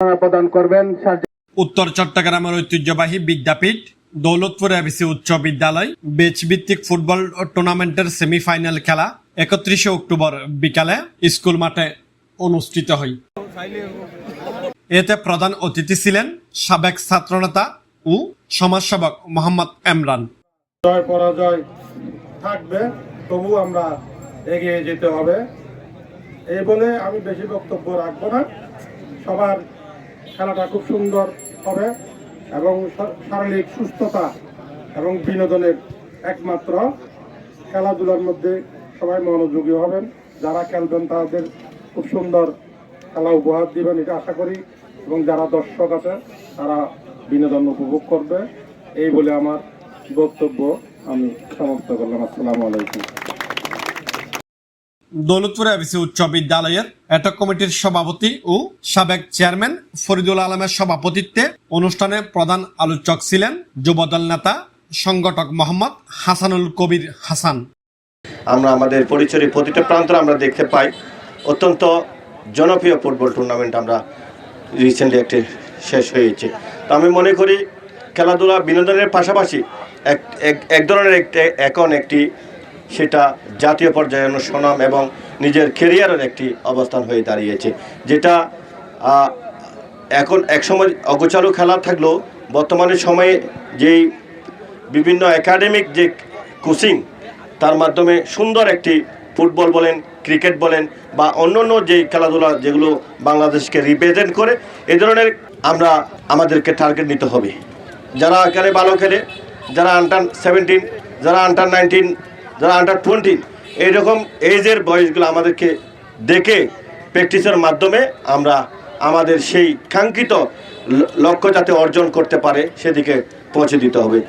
প্রদান করবেন উত্তর চট্টগ্রামের ঐতিহ্যবাহী বিদ্যাপীঠ দৌলতপুর এবিসি উচ্চ বিদ্যালয় বেচ ভিত্তিক ফুটবল টুর্নামেন্টের সেমিফাইনাল খেলা একত্রিশে অক্টোবর বিকালে স্কুল মাঠে অনুষ্ঠিত হয়। এতে প্রধান অতিথি ছিলেন সাবেক ছাত্রনেতা ও সমাজসেবক মোহাম্মদ এমরান জয় পরাজয় থাকবে তবু আমরা এগিয়ে যেতে হবে। এই বলে আমি বেশি বক্তব্য রাখব না। সবার খেলাটা খুব সুন্দর হবে এবং শারীরিক সুস্থতা এবং বিনোদনের একমাত্র খেলাধুলার মধ্যে সবাই মনোযোগী হবেন। যারা খেলবেন তাদের খুব সুন্দর খেলা উপহার দিবেন, এটা আশা করি। এবং যারা দর্শক আছে, তারা বিনোদন উপভোগ করবে। এই বলে আমার বক্তব্য আমি সমাপ্ত করলাম। আসসালামু আলাইকুম। দৌলতপুর এবিসি উচ্চ বিদ্যালয়ের এটক কমিটির সভাপতি ও সাবেক চেয়ারম্যান ফরিদুল আলমের সভাপতিত্বে অনুষ্ঠানে প্রধান আলোচক ছিলেন যুবদল নেতা সংগঠক মোহাম্মদ হাসানুল কবির হাসান। আমরা আমাদের পরিচয়ের প্রতিটা প্রান্ত আমরা দেখতে পাই। অত্যন্ত জনপ্রিয় ফুটবল টুর্নামেন্ট আমরা রিসেন্টলি একটি শেষ হয়েছে। তো আমি মনে করি খেলাধুলা বিনোদনের পাশাপাশি এক- এক ধরনের একটি, এখন একটি সেটা জাতীয় পর্যায়ে সুনাম এবং নিজের কেরিয়ারের একটি অবস্থান হয়ে দাঁড়িয়েছে। যেটা এখন একসময় অগোচালু খেলা থাকলেও বর্তমানে সময়ে যেই বিভিন্ন একাডেমিক যে কোচিং তার মাধ্যমে সুন্দর একটি ফুটবল বলেন ক্রিকেট বলেন বা অন্যান্য যে খেলাধুলা যেগুলো বাংলাদেশকে রিপ্রেজেন্ট করে, এ ধরনের আমরা আমাদেরকে টার্গেট নিতে হবে। যারা এখানে ভালো খেলে, যারা আন্ডার সেভেন্টিন যারা আন্ডার নাইনটিন যারা আন্ডার টোয়েন্টি এইরকম এজের বয়সগুলো আমাদেরকে দেখে প্র্যাকটিসের মাধ্যমে আমরা আমাদের সেই কাঙ্ক্ষিত ল- লক্ষ্য যাতে অর্জন করতে পারে সেদিকে পৌঁছে দিতে হবে।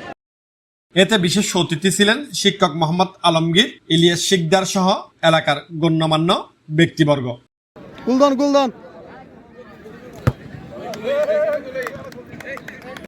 এতে বিশেষ অতিথি ছিলেন শিক্ষক মোহাম্মদ আলমগীর ইলিয়াস শিকদার সহ এলাকার গণ্যমান্য ব্যক্তিবর্গ। গুলদন গুলদন।